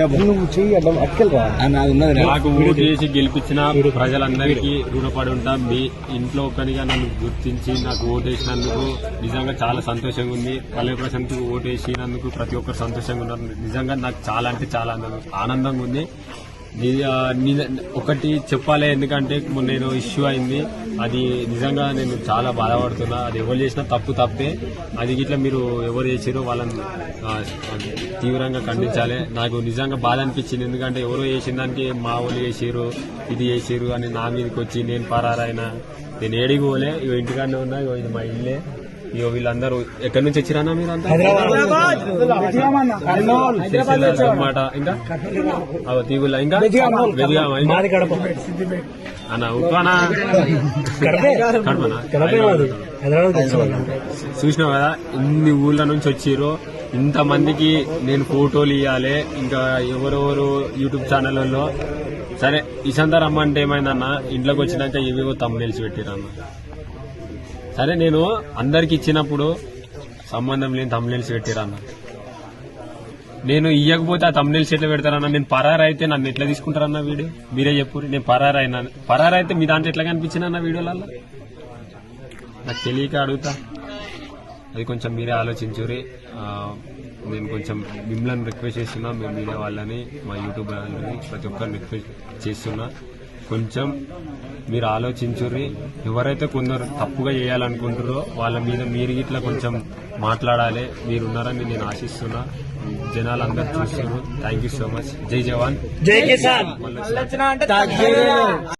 నువ్వు చెయ్యి అడ్డం అక్కలు రా. నాకు ఓటు వేసి గెలిపించిన ప్రజలందరికీ రుణపడి ఉంటా. మీ ఇంట్లో ఒకరిగా నన్ను గుర్తించి నాకు ఓటు వేసినందుకు నిజంగా చాలా సంతోషంగా ఉంది. పల్లె ప్రశాంత్కి ఓటు వేసినందుకు ప్రతి ఒక్కరు సంతోషంగా ఉన్నారు. నిజంగా నాకు చాలా అంటే చాలా ఆనందం- ఆనందంగా ఉంది. ఒకటి చెప్పాలి ఎందుకంటే నేను ఇష్యూ అయింది. అది నిజంగా నేను చాలా బాధపడుతున్నా. అది ఎవరు చేసినా తప్పు తప్పే. అది ఇట్లా మీరు ఎవరు చేసారో వాళ్ళని తీవ్రంగా ఖండించాలి. నాకు నిజంగా బాధ అనిపించింది. ఎందుకంటే ఎవరో చేసిన దానికి మా వాళ్ళు చేసారు ఇది చేసారు అని నా మీదకి వచ్చి నేను పరారైనా. నేను ఏడికి పోలే. ఇగో ఇంటికాడనే ఉన్నా. ఇగో ఇది మా ఇల్లే. ఇగో వీళ్ళందరూ ఎక్కడి నుంచి వచ్చిరానా మీరు అంతా? మాట ఇంకా? అవ తీగుల ఇంకా? ఇంకా? అన్న ఉప్పానా? చూసినావు కదా ఇన్ని ఊళ్ళ నుంచి వచ్చిర్రు. ఇంతమందికి నేను ఫోటోలు ఇవ్వాలి ఇంకా ఎవరెవరు యూట్యూబ్ ఛానళ్ళలో సరే ఇసంతా రమ్మంటే ఏమైందన్న? ఇంట్లోకి వచ్చినాక ఏవేవో తమ్ముళ్ళు పెట్టిరన్న సరే నేను అందరికి ఇచ్చినప్పుడు సంబంధం లేని తమ్ముళ్ళు పెట్టిరన్న నేను ఇయ్యకపోతే ఆ తమ్ముళ్ళు ఎట్లా పెడతారన్న నేను పరారు అయితే నన్ను ఎట్లా తీసుకుంటారన్న వీడియో మీరే చెప్పు నేను పరారు అయినా పరారు అయితే మీ దాంట్లో ఎట్లా కనిపించిందన్న వీడియోలలో నాకు తెలియక అడుగుతా. అది కొంచెం మీరే ఆలోచించురి నేను కొంచెం మిమ్మల్ని రిక్వెస్ట్ చేస్తున్నా మేము మీడియా వాళ్ళని మా యూట్యూబ్ వాళ్ళని ప్రతి ఒక్కరిని రిక్వెస్ట్ చేస్తున్నా. కొంచెం మీరు ఆలోచించుర్రి. ఎవరైతే కొందరు తప్పుగా చేయాలనుకుంటారో వాళ్ళ మీద మీరు ఇట్లా కొంచెం మాట్లాడాలి. మీరు ఉన్నారని నేను ఆశిస్తున్నా. జనాలు అందరు చూస్తున్నారు. థ్యాంక్ యూ సో మచ్ జై జవాన్. జై కిసాన్.